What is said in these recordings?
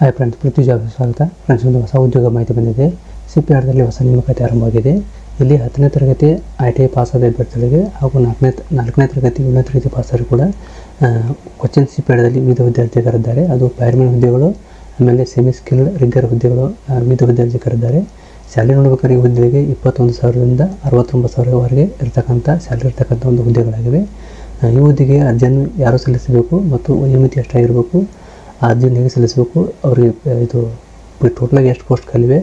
Hi friends Prithvi job ಸ್ವಾಗತ. Friends ಒಂದು ಹೊಸ ಉದ್ಯೋಗ ಮಾಹಿತಿ ಬಂದಿದೆ. ಸಿ ಪಿ ಆರ್ದಲ್ಲಿ ಹೊಸ ನೇಮಕಾತಿ ಆರಂಭವಾಗಿದೆ ಇಲ್ಲಿ ಹತ್ತನೇ ತರಗತಿ ಐ ಟಿ ಐ ಪಾಸ್ ಆದ ಅಭ್ಯರ್ಥಿಗಳಿಗೆ ಹಾಗೂ ನಾಲ್ಕನೇ ನಾಲ್ಕನೇ ತರಗತಿ, ಏಳನೇ ತರಗತಿ ಪಾಸಾದ್ರು ಕೂಡ ಕೊಚ್ಚಿನ್ ಸಿ ಪಿ ಆರ್ದಲ್ಲಿ ವಿವಿಧ ವಿದ್ಯಾರ್ಥಿಗಳಿದ್ದಾರೆ ಅದು ಫೈರ್ಮನ್ ಹುದ್ದೆಗಳು, ಆಮೇಲೆ ಸೆಮಿ ಸ್ಕಿಲ್ಡ್ ರಿಗ್ಗರ್ ಹುದ್ದೆಗಳು ವಿವಿಧ ವಿದ್ಯಾರ್ಥಿಗಳಿದ್ದಾರೆ ಸ್ಯಾಲರಿ ನೋಡಬೇಕಾದ್ರೆ ಈ ಹುದ್ದೆಗೆ ಇಪ್ಪತ್ತೊಂದು ಸಾವಿರದಿಂದ ಅರವತ್ತೊಂಬತ್ತು ಸಾವಿರವರೆಗೆ ಇರತಕ್ಕಂಥ ಸ್ಯಾಲರಿ ಇರ್ತಕ್ಕಂಥ ಒಂದು ಹುದ್ದೆಗಳಾಗಿವೆ. ಈ ಹುದ್ದೆಗೆ ಅರ್ಜಿಯನ್ನು ಯಾರು ಸಲ್ಲಿಸಬೇಕು ಮತ್ತು ವಯೋಮಿತಿ ಎಷ್ಟಾಗಿರಬೇಕು ಆ ಅರ್ಜಿಯನ್ನು ಹೇಗೆ ಸಲ್ಲಿಸಬೇಕು. ಅವರಿಗೆ ಇದು ಟೋಟಲಾಗಿ ಎಷ್ಟು ಪೋಸ್ಟ್ ಖಾಲಿವೆ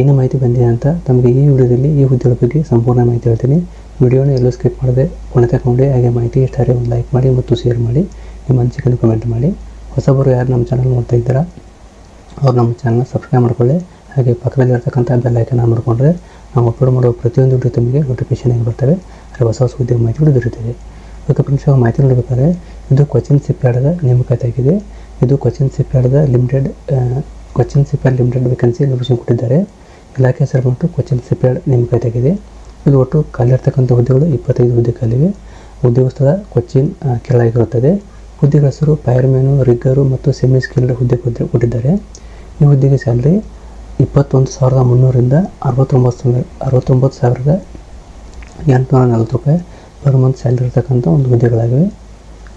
ಏನು ಮಾಹಿತಿ ಬಂದಿದೆ ಅಂತ ತಮಗೆ ಈ ವಿಡಿಯೋದಲ್ಲಿ ಈ ಹುದ್ದೆಗಳ ಬಗ್ಗೆ ಸಂಪೂರ್ಣ ಮಾಹಿತಿ ಹೇಳ್ತೀನಿ. ವಿಡಿಯೋನ ಎಲ್ಲೂ ಸ್ಕಿಪ್ ಮಾಡದೆ ಕೊನೆ ತಕೊಂಡೆ ಹಾಗೆ ಮಾಹಿತಿ ಇಷ್ಟ ಆದರೆ ಒಂದು ಲೈಕ್ ಮಾಡಿ ಮತ್ತು ಶೇರ್ ಮಾಡಿ, ನಿಮ್ಮ ಅನಿಸಿಕೆಯನ್ನು ಕಮೆಂಟ್ ಮಾಡಿ. ಹೊಸಬರು ಯಾರು ನಮ್ಮ ಚಾನಲ್ ನೋಡ್ತಾ ಇದ್ದೀರಾ, ಅವ್ರು ನಮ್ಮ ಚಾನಲ್ನ ಸಬ್ಸ್ಕ್ರೈಬ್ ಮಾಡ್ಕೊಳ್ಳಿ. ಹಾಗೆ ಪಕ್ಕದಲ್ಲಿ ಇರ್ತಕ್ಕಂಥ ಬೆಲ್ ಐಕನ್ ಆನ್ ಮಾಡಿಕೊಂಡ್ರೆ ನಾವು ಅಪ್ಲೋಡ್ ಮಾಡೋ ಪ್ರತಿಯೊಂದು ವಿಡಿಯೋ ತಮಗೆ ನೋಟಿಫಿಕೇಶನ್ ಆಗಿ ಬರ್ತವೆ. ಅದೇ ಹೊಸ ಹೊಸ ಉದ್ಯೋಗ ಮಾಹಿತಿಗಳು ದೊರೆಯುತ್ತವೆ. ಅದಕ್ಕೆ ಮಾಹಿತಿ ನೋಡಬೇಕಾದ್ರೆ, ಇದು ಕೊಚ್ಚಿನ್ ಸಿಪ್ಯಾಡದ ನೇಮಕಾತಿ ಆಗಿದೆ. ಇದು Cochin the limited Cochin shipyard limited vacancy notification ಕೊಟ್ಟಿದ್ದಾರೆ. ಇಲಾಖೆ ಹೆಸರು ಬಂದು ಕೊಚ್ಚಿನ್ ಸಿಪ್ಯಾರ್ಡ್ ನೇಮಕಾತಿ ಆಗಿದೆ ಇದು ಒಟ್ಟು ಖಾಲಿ ಇರ್ತಕ್ಕಂಥ ಹುದ್ದೆಗಳು ಇಪ್ಪತ್ತೈದು ಹುದ್ದೆ ಖಾಲಿವೆ ಉದ್ಯೋಗ ಸ್ಥಳ ಕೊಚ್ಚಿನ್ ಕೆಳಗಿರುತ್ತದೆ. ಹುದ್ದೆಗಳ ಹೆಸರು ಫೈರ್ಮ್ಯಾನು ರಿಗ್ಗರು ಮತ್ತು ಸೆಮಿ ಸ್ಕಿಲ್ಡ್ ಹುದ್ದೆ ಕೊಟ್ಟಿ- ಕೊಟ್ಟಿದ್ದಾರೆ. ಈ ಹುದ್ದೆಗೆ ಸ್ಯಾಲ್ರಿ ಇಪ್ಪತ್ತೊಂದು ಸಾವಿರದ ಮುನ್ನೂರಿಂದ ಅರವತ್ತೊಂಬತ್ತು ಸಾವಿರ, ಅರವತ್ತೊಂಬತ್ತು ಸಾವಿರದ ಎಂಟುನೂರ ನಲ್ವತ್ತು ರೂಪಾಯಿ ಪರ್ ಮಂತ್ ಸ್ಯಾಲ್ರಿ ಇರ್ತಕ್ಕಂಥ ಒಂದು ಹುದ್ದೆಗಳಾಗಿವೆ.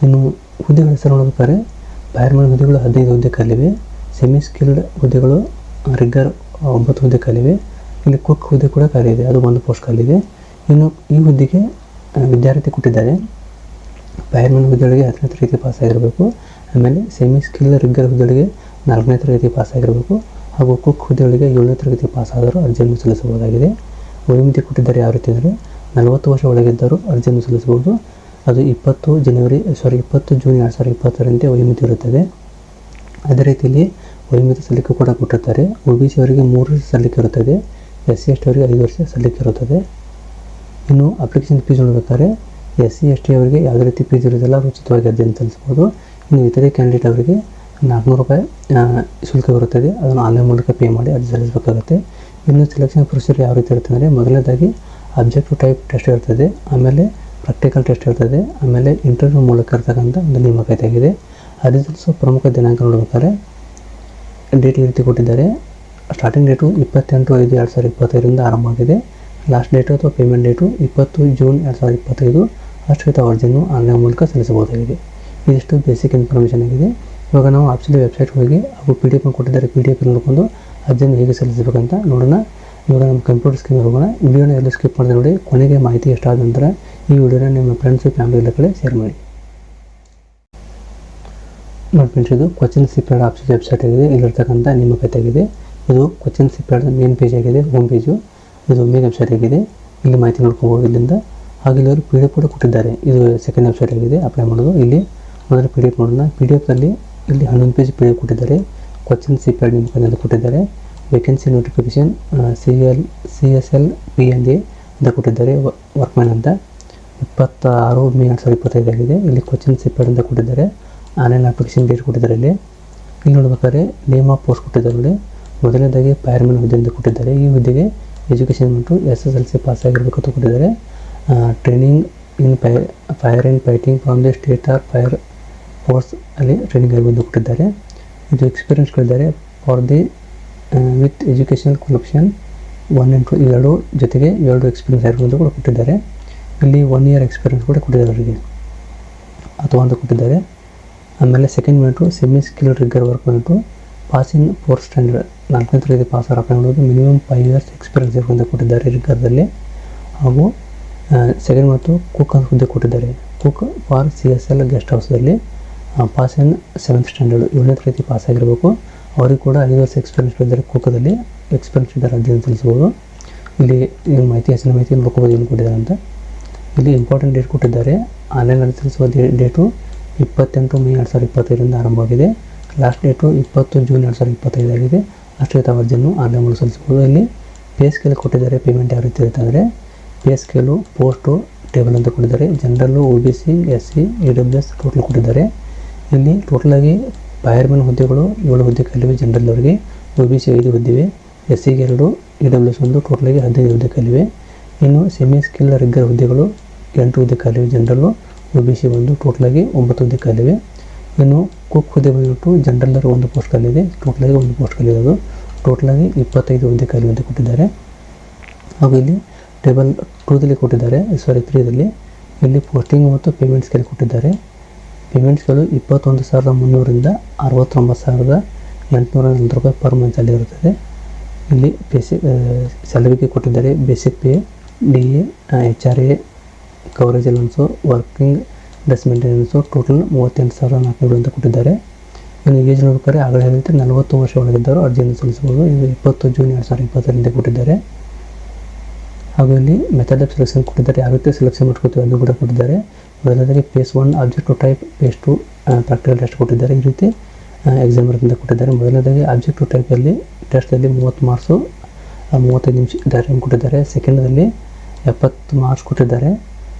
ಇನ್ನು ಹುದ್ದೆಗಳ ಹೆಸರು ನೋಡ್ಬೇಕಾದ್ರೆ ಫೈರ್ಮನ್ ಹುದ್ದೆಗಳು ಹದಿನೈದು ಹುದ್ದೆ ಖಾಲಿವೆ ಸೆಮಿ ಸ್ಕಿಲ್ಡ್ ಹುದ್ದೆಗಳು ರಿಗ್ಗರ್ ಒಂಬತ್ತು ಹುದ್ದೆ ಖಾಲಿವೆ ಇಲ್ಲಿ ಕುಕ್ ಹುದ್ದೆ ಕೂಡ ಖಾಲಿ ಇದೆ ಅದು ಒಂದು ಪೋಸ್ಟ್ ಕಲಿದೆ. ಇನ್ನು ಈ ಹುದ್ದೆಗೆ ವಿದ್ಯಾರ್ಥಿ ಕೊಟ್ಟಿದ್ದಾರೆ. ಫೈರ್ಮನ್ ಹುದ್ದೆಗಳಿಗೆ ಹತ್ತನೇ ತರಗತಿ ಪಾಸ್ ಆಗಿರಬೇಕು. ಆಮೇಲೆ ಸೆಮಿ ಸ್ಕಿಲ್ ರಿಗ್ಗರ್ ಹುದ್ದೆಗಳಿಗೆ ನಾಲ್ಕನೇ ತರಗತಿ ಪಾಸ್ ಆಗಿರಬೇಕು. ಹಾಗೂ ಕುಕ್ ಹುದ್ದೆಗಳಿಗೆ ಏಳನೇ ತರಗತಿ ಪಾಸ್ ಆದರೂ ಅರ್ಜಿಯನ್ನು ಸಲ್ಲಿಸಬಹುದಾಗಿದೆ. ವಯೋಮಿತಿ ಕೊಟ್ಟಿದ್ದಾರೆ ಯಾವ ರೀತಿ ಅಂದರೆ ನಲವತ್ತು ವರ್ಷ ಒಳಗಿದ್ದರೂ ಅರ್ಜಿಯನ್ನು ಸಲ್ಲಿಸಬಹುದು. ಅದು ಇಪ್ಪತ್ತು ಜನವರಿ ಸಾರಿ ಇಪ್ಪತ್ತು ಜೂನ್ ಎರಡು ಸಾವಿರದ ಇಪ್ಪತ್ತರಂತೆ ವಯೋಮಿತಿ ಇರುತ್ತದೆ. ಅದೇ ರೀತಿಯಲ್ಲಿ ವಯೋಮಿತಿ ಸಲ್ಲಿಕೆ ಕೂಡ ಕೊಟ್ಟಿರ್ತಾರೆ. ಒ ಬಿ ಸಿ ಅವರಿಗೆ ಮೂರು ವರ್ಷ ಸಲ್ಲಿಕೆ ಇರುತ್ತದೆ. ಎಸ್ ಸಿ ಎಸ್ ಟಿ ಅವರಿಗೆ ಐದು ವರ್ಷ ಸಲ್ಲಿಕೆ ಇರುತ್ತದೆ. ಇನ್ನು ಅಪ್ಲಿಕೇಶನ್ ಫೀಸ್ ನೋಡ್ಬೇಕಾದ್ರೆ ಎಸ್ ಸಿ ಎಸ್ ಟಿ ಅವರಿಗೆ ಯಾವುದೇ ರೀತಿ ಫೀಸ್ ಇರೋದಿಲ್ಲ ಉಚಿತವಾಗಿ ಉಚಿತವಾಗಿ ಅಂತ ಸಲ್ಲಿಸ್ಬೋದು ಇನ್ನು ಇತರೆ ಕ್ಯಾಂಡಿಡೇಟ್ ಅವರಿಗೆ ನಾಲ್ಕುನೂರು ರೂಪಾಯಿ ಶುಲ್ಕ ಬರುತ್ತದೆ. ಅದನ್ನು ಆನ್ಲೈನ್ ಮೂಲಕ ಪೇ ಮಾಡಿ ಅರ್ಜಿ ಸಲ್ಲಿಸಬೇಕಾಗುತ್ತೆ. ಇನ್ನು ಸೆಲೆಕ್ಷನ್ ಪ್ರೊಸೀಜರ್ ಯಾವ ರೀತಿ ಇರುತ್ತೆ ಅಂದರೆ ಮೊದಲನೇದಾಗಿ ಅಬ್ಜೆಕ್ಟಿವ್ ಟೈಪ್ ಟೆಸ್ಟ್ ಇರ್ತದೆ. ಆಮೇಲೆ ಪ್ರಾಕ್ಟಿಕಲ್ ಟೆಸ್ಟ್ ಇರ್ತದೆ ಆಮೇಲೆ ಇಂಟರ್ವ್ಯೂ ಮೂಲಕ ಇರ್ತಕ್ಕಂಥ ಒಂದು ನೇಮಕಾತಿ ಆಗಿದೆ ರಿಸಲ್ಟ್ಸು ಪ್ರಮುಖ ದಿನಾಂಕ ನೋಡ್ಬೇಕಾದ್ರೆ ಡೇಟ್ ಈ ಕೊಟ್ಟಿದ್ದಾರೆ. ಸ್ಟಾರ್ಟಿಂಗ್ ಡೇಟು ಇಪ್ಪತ್ತೆಂಟು ಐದು ಎರಡು ಸಾವಿರದ ಇಪ್ಪತ್ತೈದರಿಂದ ಆಗಿದೆ. ಲಾಸ್ಟ್ ಡೇಟು ಅಥವಾ ಪೇಮೆಂಟ್ ಡೇಟು ಇಪ್ಪತ್ತು ಜೂನ್ ಎರಡು ಸಾವಿರದ ಇಪ್ಪತ್ತೈದು ಅಷ್ಟು ತಾವು ಅರ್ಜಿಯನ್ನು ಆನ್ಲೈನ್ ಮೂಲಕ ಸಲ್ಲಿಸಬಹುದಾಗಿದೆ. ಇದಿಷ್ಟು ಬೇಸಿಕ್ ಇನ್ಫಾರ್ಮೇಷನ್ ಆಗಿದೆ. ಇವಾಗ ನಾವು ಆಪ್ಷನ್ ವೆಬ್ಸೈಟ್ ಹೋಗಿ ಹಾಗೂ ಪಿ ಡಿ ಎಫ್ ಕೊಟ್ಟಿದ್ದಾರೆ. ಪಿ ಡಿ ಎಫ್ ನೋಡಿಕೊಂಡು ಅರ್ಜಿಯನ್ನು ಹೇಗೆ ಸಲ್ಲಿಸಬೇಕಂತ ನೋಡೋಣ. ಇವಾಗ ನಮ್ಮ ಕಂಪ್ಯೂಟರ್ ಸ್ಕ್ರೀನ್ ಹೋಗೋಣ. ವಿಡಿಯೋನ ಎಲ್ಲ ಸ್ಕಿಪ್ ಮಾಡಿದೆ ನೋಡಿ. ಕೊನೆಗೆ ಮಾಹಿತಿ ಎಷ್ಟಾದ ನಂತರ ಈ ವಿಡಿಯೋನ ನಿಮ್ಮ ಫ್ರೆಂಡ್ಸ್ ಫ್ಯಾಮಿಲಿ ಕಡೆ ಶೇರ್ ಮಾಡಿ. ನೋಡಿ ಫ್ರೆಂಡ್ಸ್ ಇದು ಕ್ವಶನ್ ಸಿಪ್ಯಾಡ್ ಆಪ್ಷನ್ ವೆಬ್ಸೈಟ್ ಆಗಿದೆ. ಇಲ್ಲಿರ್ತಕ್ಕಂಥ ನೇಮಕಾತಿ ಆಗಿದೆ ಇದು ಕ್ವಶನ್ ಸಿಪ್ಯಾಡ್ ಮೇನ್ ಪೇಜ್ ಆಗಿದೆ ಹೋಮ್ ಪೇಜು ಇದು ಮೇನ್ ವೆಬ್ಸೈಟ್ ಆಗಿದೆ. ಇಲ್ಲಿ ಮಾಹಿತಿ ನೋಡ್ಕೊಬೋದು ಇಲ್ಲಿಂದ. ಹಾಗೆ ಇಲ್ಲಿ ಅವರು ಪಿ ಡಿ ಎಫ್ ಕೂಡ ಕೊಟ್ಟಿದ್ದಾರೆ. ಇದು ಸೆಕೆಂಡ್ ವೆಬ್ಸೈಟ್ ಆಗಿದೆ ಅಪ್ಲೈ ಮಾಡೋದು. ಇಲ್ಲಿ ಮೊದಲು ಪಿ ಡಿ ಎಫ್ ನೋಡೋಣ. ಪಿ ಡಿ ಎಫ್ನಲ್ಲಿ ಇಲ್ಲಿ ಹನ್ನೊಂದು ಪೇಜ್ ಪಿ ಡಿ ಎಫ್ ಕೊಟ್ಟಿದ್ದಾರೆ. ಕ್ವಶನ್ ಸಿಪ್ಯಾಡ್ ನಿಮ್ಮ ಅಂತ ಕೊಟ್ಟಿದ್ದಾರೆ. Vacancy notification C L C S L P N A ಅಂತ ಕೊಟ್ಟಿದ್ದಾರೆ ವರ್ಕ್ಮ್ಯಾನ್ ಅಂತ. ಇಪ್ಪತ್ತಾರು ಮೇ ಎರಡು ಸಾವಿರದ ಇಪ್ಪತ್ತೈದು ಆಗಿದೆ ಇಲ್ಲಿ ಸಿಪ್ಯಾಡ್ ಅಂತ ಕೊಟ್ಟಿದ್ದಾರೆ ಆನ್ಲೈನ್ ಅಪ್ಲಿಕೇಶನ್ ಡೇಟ್ ಕೊಟ್ಟಿದ್ದಾರೆ ಇಲ್ಲಿ. ಇಲ್ಲಿ ನೋಡ್ಬೇಕಾದ್ರೆ ನೇಮ್ ಆಫ್ ಪೋಸ್ಟ್ ಕೊಟ್ಟಿದ್ದಾರೆ ನೋಡಿ. ಮೊದಲನೇದಾಗಿ ಫೈರ್ಮನ್ ಹುದ್ದೆ ಅಂತ ಕೊಟ್ಟಿದ್ದಾರೆ. ಈ ಹುದ್ದೆಗೆ ಎಜುಕೇಷನ್ ಮತ್ತು S S L C pass ಆಗಿರಬೇಕು ಅಂತ ಕೊಟ್ಟಿದ್ದಾರೆ. Training in fire fire and fighting from the state or fire force ಅಲ್ಲಿ ಟ್ರೈನಿಂಗ್ ಆಗಿದ್ದು ಕೊಟ್ಟಿದ್ದಾರೆ. ಇದು ಎಕ್ಸ್ಪೀರಿಯನ್ಸ್ ಕೊಟ್ಟಿದ್ದಾರೆ for the with education qualification one into ಎರಡು ಜೊತೆಗೆ ಎರಡು ಎಕ್ಸ್ಪೀರಿಯನ್ಸ್ ಆಗಿರ್ಬೋದು ಕೂಡ ಕೊಟ್ಟಿದ್ದಾರೆ. ಇಲ್ಲಿ ಒನ್ ಇಯರ್ ಎಕ್ಸ್ಪೀರಿಯನ್ಸ್ ಕೂಡ ಕೊಟ್ಟಿದ್ದಾರೆ ಅವರಿಗೆ. ಅಥವಾ ಅಂತ ಕೊಟ್ಟಿದ್ದಾರೆ. ಆಮೇಲೆ second minute semi skill rigger work ಬಂತು ಪಾಸಿಂಗ್ ಫೋರ್ತ್ ಸ್ಟ್ಯಾಂಡರ್ಡ್ ನಾಲ್ಕನೇ ತರಗತಿ ಪಾಸ್ ಅಪ್ಲೈ ಮಾಡೋದು ಮಿನಿಮಮ್ ಫೈವ್ ಇಯರ್ಸ್ ಎಕ್ಸ್ಪೀರಿಯನ್ಸ್ ಇರಬೇಕು ಅಂತ ಕೊಟ್ಟಿದ್ದಾರೆ ರಿಗ್ಗರ್ದಲ್ಲಿ ಹಾಗೂ ಸೆಕೆಂಡ್ ಮತ್ತು ಕುಕ್ ಅಂತ ಹುದ್ದೆ ಕೊಟ್ಟಿದ್ದಾರೆ. Cook for C S L guest ಹೌಸಲ್ಲಿ pass in seventh standard ಏಳನೇ ತರಗತಿ ಪಾಸ್ ಆಗಿರಬೇಕು. ಅವರಿಗೆ ಕೂಡ ಐದು ವರ್ಷ ಎಕ್ಸ್ಪೀರಿಯನ್ಸ್ ಇದ್ದಾರೆ ಕುಕ್ಕದಲ್ಲಿ ಎಕ್ಸ್ಪೀರಿಯನ್ಸ್ ಇದ್ದಾರೆ ಅದನ್ನು ತಿಳಿಸ್ಬೋದು. ಇಲ್ಲಿ ಮಾಹಿತಿ ಹೆಸರಿನ ಮಾಹಿತಿ ನೋಡ್ಕೋಬೋದು ಏನು ಕೊಟ್ಟಿದ್ದಾರೆ ಅಂತ. ಇಲ್ಲಿ ಇಂಪಾರ್ಟೆಂಟ್ ಡೇಟ್ ಕೊಟ್ಟಿದ್ದಾರೆ. ಆನ್ಲೈನ್ ಅರ್ಜಿ ಸಲ್ಲಿಸುವ ಡೇಟು ಇಪ್ಪತ್ತೆಂಟು ಮೇ ಎರಡು ಸಾವಿರದ ಇಪ್ಪತ್ತೈದರಿಂದ ಆರಂಭವಾಗಿದೆ. ಲಾಸ್ಟ್ ಡೇಟು ಇಪ್ಪತ್ತು ಜೂನ್ ಎರಡು ಸಾವಿರದ ಇಪ್ಪತ್ತೈದಾಗಿದೆ ಅಷ್ಟೇ ತಾವು ಅರ್ಜಿಯನ್ನು ಆನ್ಲೈನ್ ಮೂಲಕ ಸಲ್ಲಿಸಬಹುದು. ಇಲ್ಲಿ ಪೇ ಸ್ಕೇಲ್ ಕೊಟ್ಟಿದ್ದಾರೆ. ಪೇಮೆಂಟ್ ಯಾವ ರೀತಿ ಇರುತ್ತೆ ಅಂದರೆ ಪೇ ಸ್ಕೇಲು ಪೋಸ್ಟು ಟೇಬಲ್ ಅಂತ ಕೊಟ್ಟಿದ್ದಾರೆ. General O B C S C E W S total ಕೊಟ್ಟಿದ್ದಾರೆ. ಇಲ್ಲಿ ಟೋಟಲಾಗಿ ಫೈರ್ಮನ್ ಹುದ್ದೆಗಳು ಏಳು ಹುದ್ದೆ ಕಲಿವೆ. ಜನರಲ್ ಅವರಿಗೆ ಒ ಬಿ ಸಿ ಐದು ಹುದ್ದಿವೆ. ಎಸ್ ಸಿಗೆ ಎರಡು ಇ ಡಬ್ಲ್ಯೂ ಎಸ್ ಒಂದು ಟೋಟಲಾಗಿ ಹದಿನೈದು ಹುದ್ದೆ ಕಲಿವೆ. ಇನ್ನು ಸೆಮಿ ಸ್ಕಿಲ್ ರಿಗ್ಗರ್ ಹುದ್ದೆಗಳು ಎಂಟು ಹುದ್ದೆ ಖಾಲಿವೆ ಜನರಲ್ಲು. ಒ ಬಿ ಸಿ ಒಂದು ಟೋಟಲಾಗಿ ಒಂಬತ್ತು ಹುದ್ದೆ ಖಾಲಿವೆ ಇನ್ನು ಕುಕ್ ಹುದ್ದೆ ಬಂದುಬಿಟ್ಟು ಜನರಲ್ಲರ ಒಂದು ಪೋಸ್ಟ್ ಖಾಲಿದೆ ಟೋಟಲಾಗಿ ಒಂದು ಪೋಸ್ಟ್ ಖಾಲಿದೆ ಅದು ಟೋಟಲಾಗಿ ಇಪ್ಪತ್ತೈದು ಹುದ್ದೆ ಖಾಲಿ ಅಂತ ಕೊಟ್ಟಿದ್ದಾರೆ. ಹಾಗೂ ಇಲ್ಲಿ ಟೇಬಲ್ ಟೂದಲ್ಲಿ ಕೊಟ್ಟಿದ್ದಾರೆ. ಸಾರಿ ತ್ರೀದಲ್ಲಿ ಇಲ್ಲಿ ಪೋಸ್ಟಿಂಗ್ ಮತ್ತು ಪೇಮೆಂಟ್ಸ್ ಕೇಳಿ ಕೊಟ್ಟಿದ್ದಾರೆ. ಪೇಮೆಂಟ್ಸ್ಗಳು ಇಪ್ಪತ್ತೊಂದು ಸಾವಿರದ ಮುನ್ನೂರಿಂದ ಅರವತ್ತೊಂಬತ್ತು ಸಾವಿರದ ಎಂಟುನೂರ ನಲ್ವತ್ತು ರೂಪಾಯಿ ಪರ್ ಮಂತಲ್ಲಿ ಇರುತ್ತದೆ. ಇಲ್ಲಿ ಬೇಸಿಕ್ ಸ್ಯಾಲರಿಗೆ ಕೊಟ್ಟಿದ್ದಾರೆ. Basic pay D A H R A coverage allowance working dress maintenance total ಮೂವತ್ತೆಂಟು ಸಾವಿರದ ನಾಲ್ಕುನೂರು ಅಂತ ಕೊಟ್ಟಿದ್ದಾರೆ. ಇನ್ನು ಏಜ್ ನೋಡ್ಬೇಕಾದ್ರೆ ಆಗಲೇ ಹೇಳಿದ್ರೆ ನಲವತ್ತು ವರ್ಷ ಒಳಗಿದ್ದವರು ಅರ್ಜಿಯನ್ನು ಸಲ್ಲಿಸಬಹುದು. ಇದು ಇಪ್ಪತ್ತು ಜೂನ್ ಎರಡು ಸಾವಿರದ ಇಪ್ಪತ್ತರಿಂದ ಕೊಟ್ಟಿದ್ದಾರೆ. ಹಾಗೂ ಇಲ್ಲಿ ಮೆಥಡ್ ಆಫ್ ಸೆಲೆಕ್ಷನ್ ಕೊಟ್ಟಿದ್ದಾರೆ. ಯಾವ ರೀತಿ ಸೆಲೆಕ್ಷನ್ ಮಾಡ್ಕೊತೀವಿ ಅದು ಕೂಡ ಕೊಟ್ಟಿದ್ದಾರೆ. ಮೊದಲಾದ್ರೆ phase one objective type phase two practical test ಕೊಟ್ಟಿದ್ದಾರೆ. ಈ ರೀತಿ ಎಕ್ಸಾಮ್ ಅಂತ ಕೊಟ್ಟಿದ್ದಾರೆ. ಮೊದಲನೇದಾಗಿ ಆಬ್ಜೆಕ್ಟ್ ಟು ಟೈಪಲ್ಲಿ ಟೆಸ್ಟಲ್ಲಿ ಮೂವತ್ತು ಮಾರ್ಕ್ಸು ಮೂವತ್ತೈದು ನಿಮಿಷ ಟೈಮ್ ಕೊಟ್ಟಿದ್ದಾರೆ. ಸೆಕೆಂಡಲ್ಲಿ ಎಪ್ಪತ್ತು ಮಾರ್ಕ್ಸ್ ಕೊಟ್ಟಿದ್ದಾರೆ.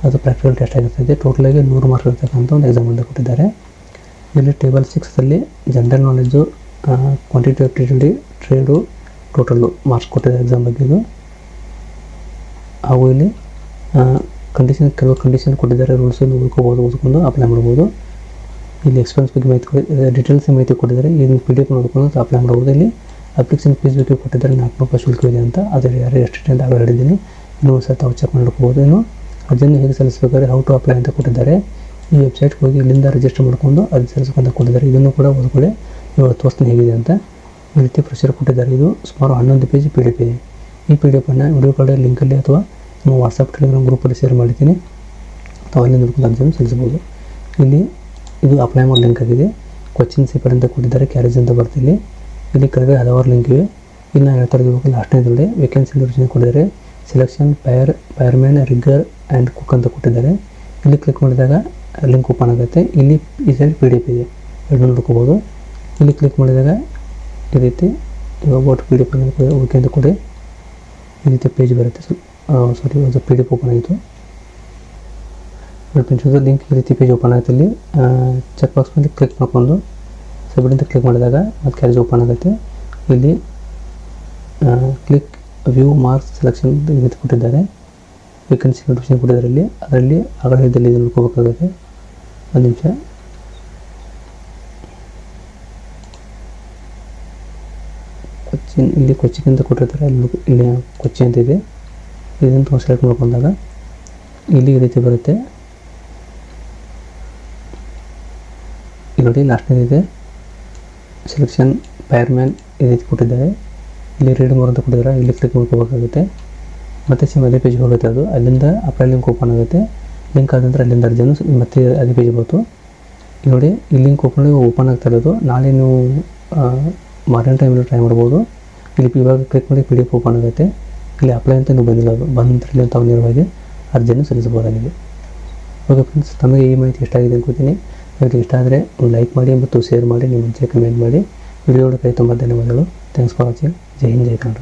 ಅದು ಪ್ರಾಕ್ಟಿಕಲ್ ಟೆಸ್ಟ್ ಆಗಿರ್ತದೆ ಟೋಟಲಾಗಿ ನೂರು ಮಾರ್ಕ್ ಇರ್ತಕ್ಕಂಥ ಒಂದು ಎಕ್ಸಾಮ್ ಅಂತ ಕೊಟ್ಟಿದ್ದಾರೆ. ಇಲ್ಲಿ table ಸಿಕ್ಸಲ್ಲಿ general knowledge quantity aptitude trade total marks ಕೊಟ್ಟಿದ್ದಾರೆ ಎಕ್ಸಾಮ್ ಬಗ್ಗೆ ಇದು. ಹಾಗೂ ಇಲ್ಲಿ ಕಂಡೀಷನ್ ಕೆಲವು ಕಂಡೀಷನ್ ಕೊಟ್ಟಿದ್ದಾರೆ ರೂಲ್ಸನ್ನು ಓದ್ಕೋಬೋದು ಓದ್ಕೊಂಡು ಅಪ್ಲೈ ಮಾಡ್ಬೋದು. ಇಲ್ಲಿ ಎಕ್ಸ್ಪೆನ್ಸ್ ಬಗ್ಗೆ ಮಾಹಿತಿ ಡೀಟೇಲ್ಸ್ ಮಾಹಿತಿ ಕೊಟ್ಟಿದ್ದಾರೆ. ಇದನ್ನು ಪಿ ಡಿ ಎಫ್ ನೋಡ್ಕೊಂಡು ಅಪ್ಲೈ ಮಾಡ್ಬೋದು. ಇಲ್ಲಿ ಅಪ್ಲಿಕೇಶನ್ ಫೀಸ್ ಬಗ್ಗೆ ಕೊಟ್ಟಿದ್ದಾರೆ. ನಾಲ್ಕು ರೂಪಾಯಿ ಇದೆ ಅಂತ. ಅದರಲ್ಲಿ ಯಾರು ಎಷ್ಟು ಅಂತ ಹೇಳಿದ್ದೀನಿ. ಇನ್ನೂ ಒಂದು ಸಹ ತಾವು ಚೆಕ್ ಮಾಡ್ಕೋಬೋದು. ಇನ್ನು ಅರ್ಜಿಯನ್ನು ಹೇಗೆ ಸಲ್ಲಿಸಬೇಕಾದ್ರೆ ಹೌ ಟು ಅಪ್ಲೈ ಅಂತ ಕೊಟ್ಟಿದ್ದಾರೆ. ಈ ವೆಬ್ಸೈಟ್ಗೆ ಹೋಗಿ ಇಲ್ಲಿಂದ ರಿಜಿಸ್ಟರ್ ಮಾಡ್ಕೊಂಡು ಅರ್ಜಿ ಸಲ್ಲಿಸ್ಕೊಂತ ಕೊಟ್ಟಿದ್ದಾರೆ. ಇದನ್ನು ಕೂಡ ಓದ್ಕೊಳ್ಳಿ. ಇವಾಗ ತೋರಿಸ್ತೀನಿ ಹೇಗಿದೆ ಅಂತ. ಈ ರೀತಿ ಪ್ರೊಸೀಜರ್ ಕೊಟ್ಟಿದ್ದಾರೆ. ಇದು ಸುಮಾರು ಹನ್ನೊಂದು ಪೇಜ್ ಪಿ ಡಿ ಎಫ್ ಇದೆ ಈ ಪಿ ಡಿ ಎಫನ್ನು ವಿಡಿಯೋ ಕಾರ್ಡ್ ಲಿಂಕಲ್ಲಿ ಅಥವಾ ನಮ್ಮ ವಾಟ್ಸಪ್ ಟೆಲಿಗ್ರಾಮ್ ಗ್ರೂಪಲ್ಲಿ ಶೇರ್ ಮಾಡಿದ್ದೀನಿ. ಅಥವಾ ಅಲ್ಲಿ ನೋಡ್ಕೊಂಡು ಅರ್ಜಿಯನ್ನು ಸಲ್ಲಿಸಬಹುದು. ಇಲ್ಲಿ ಇದು ಅಪ್ಲೈ ಮಾಡೋ ಲಿಂಕ್ ಆಗಿದೆ. ಕೊಚ್ಚಿನ್ ಸಿಪೆಡ್ ಅಂತ ಕೊಟ್ಟಿದ್ದಾರೆ. ಕ್ಯಾರೇಜ್ ಅಂತ ಬರ್ತಿಲ್ಲಿ ಇಲ್ಲಿ. ಕೆಳಗೆ ಹಲವಾರು ಲಿಂಕ್ ಇವೆ. ಇನ್ನು ಹೇಳ್ತಾ ಹೇಳ್ತಾ ಇರೋದು ಲಾಸ್ಟ್ನೇದಲ್ಲಿ ವೇಕೆನ್ಸಿ ನೋಟಿಫಿಕೇಶನ್ ಕೊಟ್ಟಿದ್ದಾರೆ. Selection fire fireman rigger and cook ಅಂತ ಕೊಟ್ಟಿದ್ದಾರೆ ಇಲ್ಲಿ ಕ್ಲಿಕ್ ಮಾಡಿದಾಗ ಲಿಂಕ್ ಓಪನ್ ಆಗುತ್ತೆ. ಇಲ್ಲಿ ಈ ಸೈಡ್ ಪಿ ಡಿ ಎಫ್ ಇದೆ. ಎರಡು ನೋಡ್ಕೋಬೋದು. ಇಲ್ಲಿ ಕ್ಲಿಕ್ ಮಾಡಿದಾಗ ಈ ರೀತಿ ಒಟ್ಟು ಪಿ ಡಿ ಎಫ್ ಓಕೆ ಅಂತ ಕೊಡಿ. ಈ ರೀತಿ ಪೇಜ್ ಬರುತ್ತೆ. ಸಾರಿ ಅದು ಪಿ ಡಿ ಎಫ್ ಓಪನ್ ಆಯಿತು. ಫ್ರೆಂಡ್ಸ್ ಲಿಂಕ್ ಈ ರೀತಿ ಪೇಜ್ ಓಪನ್ ಆಗುತ್ತೆ ಇಲ್ಲಿ. ಚೆಕ್ ಬಾಕ್ಸ್ ಮೇಲೆ ಕ್ಲಿಕ್ ಮಾಡ್ಕೊಂಡು ಸಬ್ಮಿಟ್ ಅಂತ ಕ್ಲಿಕ್ ಮಾಡಿದಾಗ ಮತ್ತು ಕ್ಯಾರೇಜ್ ಓಪನ್ ಆಗುತ್ತೆ. ಇಲ್ಲಿ ಕ್ಲಿಕ್ ವ್ಯೂ ಮಾರ್ಕ್ಸ್ ಸೆಲೆಕ್ಷನ್ ಕೊಟ್ಟಿದ್ದಾರೆ. ವೇಕೆನ್ಸಿ ನೋಟಿಫಿಕೇಶನ್ ಕೊಟ್ಟಿದ್ದರಲ್ಲಿ ಅದರಲ್ಲಿ ಆಗಲದಲ್ಲಿ ಇದು ನೋಡ್ಕೋಬೇಕಾಗುತ್ತೆ. ಒಂದು ನಿಮಿಷ. ಕೊಚ್ಚಿನ್, ಇಲ್ಲಿ ಕೊಚ್ಚಿನ್ ಅಂತ ಕೊಟ್ಟಿರ್ತಾರೆ, ಅಲ್ಲಿ ಇಲ್ಲಿ ಕೊಚ್ಚಿ ಅಂತ ಇದೆ. ಇದನ್ನು ಸೆಲೆಕ್ಟ್ ಮಾಡ್ಕೊಂಡಾಗ ಇಲ್ಲಿ ಈ ರೀತಿ ಬರುತ್ತೆ. ಇಲ್ಲಿ ನೋಡಿ ಇದೆ. ಸೆಲೆಕ್ಷನ್ ಫೈರ್ಮ್ಯಾನ್ ಈ ರೀತಿ ಕೊಟ್ಟಿದ್ದಾರೆ. ಇಲ್ಲಿ ರೀಡ್ ಮೋರ್ ಅಂತ ಕೊಟ್ಟಿದ್ದಾರೆ. ಇಲ್ಲಿ ಕ್ಲಿಕ್ ಮಾಡ್ಕೋಬೇಕಾಗುತ್ತೆ. ಮತ್ತೆ ಸೇಮ್ ಅದೇ ಪೇಜ್ಗೆ ಹೋಗುತ್ತೆ ಅದು. ಅಲ್ಲಿಂದ ಅಪ್ಲೈ ಲಿಂಕ್ ಓಪನ್ ಆಗುತ್ತೆ. ಲಿಂಕ್ ಆದ ನಂತರ ಅಲ್ಲಿಂದ ಅರ್ಜಿಯನ್ನು ಮತ್ತೆ ಅದೇ ಪೇಜ್ ಬಂತು ನೋಡಿ, ಈ ಲಿಂಕ್ ಓಪನ್ ಓಪನ್ ಆಗ್ತಾ ಇರೋದು. ನಾಳೆ ನೀವು ಮಾರ್ನಿಂಗ್ ಟೈಮಲ್ಲಿ ಟ್ರೈ ಮಾಡ್ಬೋದು. ಇಲ್ಲಿ ಇವಾಗ ಕ್ಲಿಕ್ ಮಾಡಿ ಪಿ ಡಿ ಎಫ್ ಓಪನ್ ಆಗುತ್ತೆ. ಇಲ್ಲಿ ಅಪ್ಲೈ ಅಂತ ನೀವು ಬಂದಿಲ್ಲ ಅದು. ನಂತರ ತಾವು ನೇರವಾಗಿ ಅರ್ಜಿಯನ್ನು ಸಲ್ಲಿಸಬಹುದಾಗಿದೆ. ಓಕೆ ಫ್ರೆಂಡ್ಸ್ ತಮಗೆ ಈ ಮಾಹಿತಿ ಇಷ್ಟ ಆಗಿದೆ ಅನ್ಕೋತೀನಿ. ನಿಮಗೆ ಇಷ್ಟ ಆದರೆ ಲೈಕ್ ಮಾಡಿ ಮತ್ತು ಶೇರ್ ಮಾಡಿ. ನಿಮ್ಮ ಮುಂಚೆ ಕಮೆಂಟ್ ಮಾಡಿ. ವಿಡಿಯೋ ಕೈ ತುಂಬ ಧನ್ಯವಾದಗಳು. Thanks for watching Jai Hind, Jai Kannada.